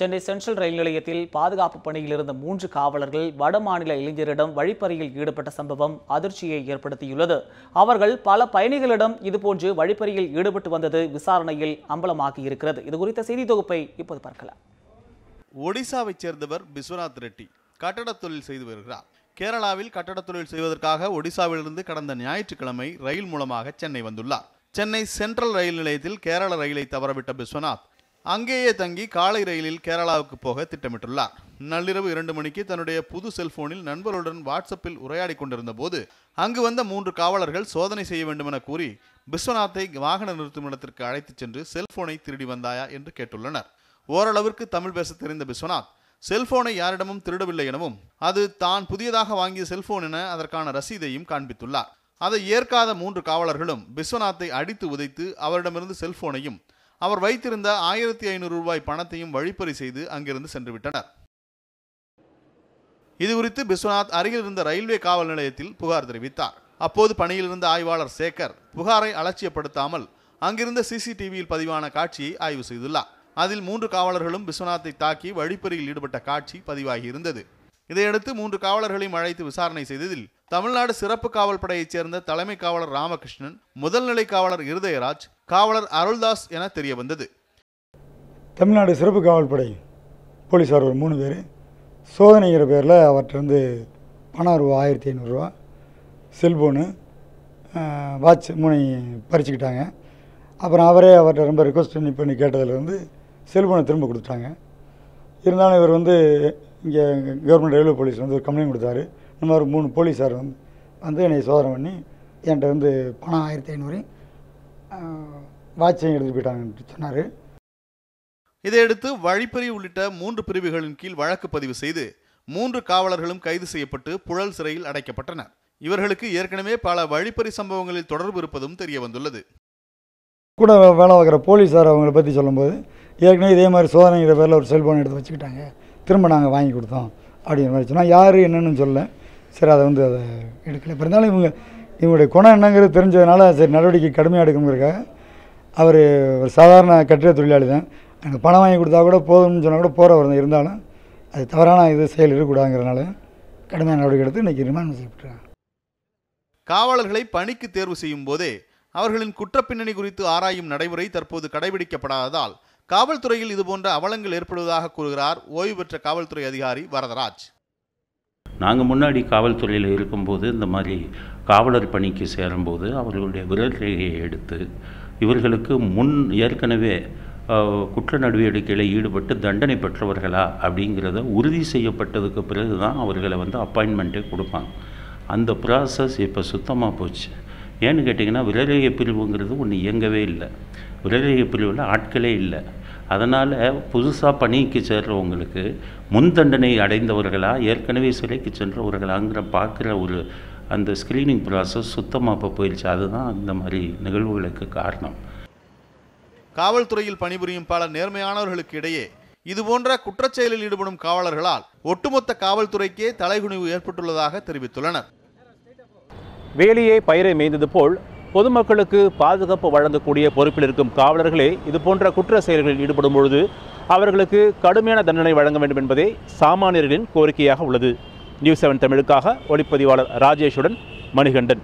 Chennai central ரயில் நிலையத்தில் பாதுகாப்பு பணியில் இருந்த மூன்று காவலர்கள் வடமாநில இளைஞரிடம் வழிப்பறியில் ஈடுபட்ட சம்பவம் அதிர்ச்சியை ஏற்படுத்தியுள்ளது. அவர்கள் பல பயணிகளிடம் இதுபோன்று வழிப்பறியில் ஈடுபட்டு வந்தது விசாரணையில் அம்பலமாகி இருக்கிறது இது குறித்த செய்தி தொகுப்பை இப்போது பார்க்கலாம். ஒடிசாவைச் சேர்ந்தவர் பிஸ்வநாத் ரெட்டி கட்டடத் தொழில் செய்து வருகிறார். கேரளாவில் கட்டடத் தொழில் செய்வதற்காக ஒடிசாவிலிருந்து கடந்த ஞாயிற்றுக்கிழமை ரயில் மூலமாக சென்னை வந்துள்ளார். சென்னை சென்ட்ரல் ரயில் நிலையத்தில் கேரள ரயிலை தவறவிட்ட பிஸ்வநாத் அங்கேயே தங்கி காலை ரயிலில் கேரளாவுக்கு போக திட்டமிட்டுள்ளார். நள்ளிரவு இரண்டு மணிக்கு தன்னுடைய புது செல்போனில் நண்பர்களுடன் வாட்ஸ்அப்பில் உரையாடி கொண்டிருந்த போது அங்கு வந்த மூன்று காவலர்கள் சோதனை செய்ய வேண்டுமென கூறி விஸ்வநாத்தை வாகன நிறுத்தும் இடத்திற்கு அழைத்துச் சென்று செல்போனை திருடி வந்தாயா என்று கேட்டுள்ளனர். ஓரளவிற்கு தமிழ் பேச தெரிந்த விஸ்வநாத் செல்போனை யாரிடமும் திருடவில்லை எனவும் அது தான் புதியதாக வாங்கிய செல்போன் என அதற்கான ரசீதையும் காண்பித்துள்ளார். அதை ஏற்காத மூன்று காவலர்களும் விஸ்வநாத்தை அடித்து உதைத்து அவரிடமிருந்து செல்போனையும் அவர் வைத்திருந்த ஆயிரத்தி ஐநூறு ரூபாய் பணத்தையும் வழிப்பறி செய்து அங்கிருந்து சென்று விட்டனர். இது குறித்து பிஸ்வநாத் அருகில் இருந்த ரயில்வே காவல் நிலையத்தில் புகார் தெரிவித்தார். அப்போது பணியில் இருந்த ஆய்வாளர் சேகர் புகாரை அலட்சியப்படுத்தாமல் அங்கிருந்த சிசிடிவியில் பதிவான காட்சியை ஆய்வு செய்துள்ளார். அதில் மூன்று காவலர்களும் பிஸ்வநாத்தை தாக்கி வழிப்பறியில் ஈடுபட்ட காட்சி பதிவாகி இருந்தது. இதையடுத்து மூன்று காவலர்களையும் அழைத்து விசாரணை செய்ததில் தமிழ்நாடு சிறப்பு காவல் படையைச் சேர்ந்த தலைமை காவலர் ராமகிருஷ்ணன் முதல்நிலை காவலர் இருதயராஜ் காவலர் அருள்தாஸ் என தெரிய வந்தது தமிழ்நாடு சிறப்பு காவல் படை போலீஸார் ஒரு மூணு பேர். சோதனைங்கிற பேரில் அவர்கிட்ட பணம் ரூபா ஆயிரத்தி ஐநூறுரூவா செல்ஃபோனு வாட்ச் மூணையும் பறிச்சுக்கிட்டாங்க. அப்புறம் அவரே அவர்கிட்ட ரொம்ப ரிக்வஸ்ட் பண்ணி பண்ணி கேட்டதுலேருந்து செல்ஃபோனை திரும்ப கொடுத்துட்டாங்க. இருந்தாலும் இவர் வந்து இங்கே கவர்மெண்ட் ரயில்வே போலீஸ் வந்து ஒரு கம்ப்ளைண்ட் கொடுத்தாரு. இந்த மாதிரி மூணு போலீஸார் வந்து வந்து என்னை சோதனை பண்ணி என்கிட்ட வந்து பணம் ஆயிரத்தி ஐநூறு வாட்சையும் எடுத்துகிட்டு போயிட்டாங்கன்னு சொன்னார். இதையடுத்து வழிப்பறி உள்ளிட்ட மூன்று பிரிவுகளின் கீழ் வழக்கு பதிவு செய்து மூன்று காவலர்களும் கைது செய்யப்பட்டு புழல் சிறையில் அடைக்கப்பட்டனர். இவர்களுக்கு ஏற்கனவே பல வழிப்பறி சம்பவங்களில் தொடர்பு இருப்பதும் தெரிய வந்துள்ளது. கூட வேலை பார்க்குற போலீஸார் அவங்கள பற்றி சொல்லும்போது ஏற்கனவே இதே மாதிரி சோதனைங்கிற பேரில் ஒரு செல்ஃபோன் எடுத்து வச்சுக்கிட்டாங்க. திரும்ப நாங்கள் வாங்கி கொடுத்தோம் அப்படிங்கிற மாதிரி சொன்னால் யார் என்னன்னு சொல்ல சரி அதை வந்து அதை எடுக்கல. இருந்தாலும் இவங்க இவங்களுடைய குணம் என்னங்கிறது தெரிஞ்சதுனால சரி நடவடிக்கை கடுமையாக எடுக்கணுங்கிறக்காக அவர் ஒரு சாதாரண கட்டிட தொழிலாளி தான். எனக்கு பணம் வாங்கி கொடுத்தா கூட போதும்னு சொன்னால் கூட போகிறவர் தான். இருந்தாலும் அது தவறான இது செயல் இருக்கக்கூடாதுங்கிறனால கடுமையான நடவடிக்கை எடுத்து இன்றைக்கி ரிமாண்ட் செய்யப்பட்டிருக்காங்க. காவலர்களை பணிக்கு தேர்வு செய்யும் போதே அவர்களின் குற்றப்பின்னணி குறித்து ஆராயும் நடைமுறை தற்போது கடைபிடிக்கப்படாததால் காவல்துறையில் இதுபோன்ற அவலங்கள் ஏற்படுவதாக கூறுகிறார் ஓய்வு பெற்ற காவல்துறை அதிகாரி வரதராஜ். நாங்கள் முன்னாடி காவல்துறையில் இருக்கும்போது இந்த மாதிரி காவலர் பணிக்கு சேரும்போது அவர்களுடைய விரல் ரேகையை எடுத்து இவர்களுக்கு முன் ஏற்கனவே குற்ற நடவடிக்கையில் ஈடுபட்டு தண்டனை பெற்றவர்களா அப்படிங்கிறத உறுதி செய்யப்பட்டதுக்கு பிறகு தான் அவர்களை வந்து அப்பாயின்மெண்ட்டே கொடுப்பாங்க. அந்த ப்ராசஸ் இப்போ சுத்தமாக போச்சு. ஏன்னு கேட்டிங்கன்னா விரலேய பிரிவுங்கிறது ஒன்று இயங்கவே இல்லை. விரலேய பிரிவில் ஆட்களே இல்லை. அதனால் புதுசாக பணிக்கு சேர்றவங்களுக்கு முன் தண்டனை அடைந்தவர்களா ஏற்கனவே சிலைக்கு சென்றவர்களாங்கிற பார்க்குற ஒரு அந்த ஸ்க்ரீனிங் ப்ராசஸ் சுத்தமாக இப்போ போயிடுச்சு. அதுதான் இந்த மாதிரி நிகழ்வுகளுக்கு காரணம். காவல்துறையில் பணிபுரியும் பல நேர்மையானவர்களுக்கு இடையே இதுபோன்ற குற்றச்செயலில் ஈடுபடும் காவலர்களால் ஒட்டுமொத்த காவல்துறைக்கே தலைகுனிவு ஏற்பட்டுள்ளதாக தெரிவித்துள்ளனர். வேலியே பயிரை மேய்ந்தது போல் பொதுமக்களுக்கு பாதுகாப்பு வழங்கக்கூடிய பொறுப்பில் இருக்கும் காவலர்களே இதுபோன்ற குற்ற செயல்களில் ஈடுபடும் பொழுது அவர்களுக்கு கடுமையான தண்டனை வழங்க வேண்டும் என்பதே சாமானியர்களின் கோரிக்கையாக உள்ளது. நியூஸ் செவன் தமிழுக்காக ஒளிப்பதிவாளர் ராஜேஷுடன் மணிகண்டன்.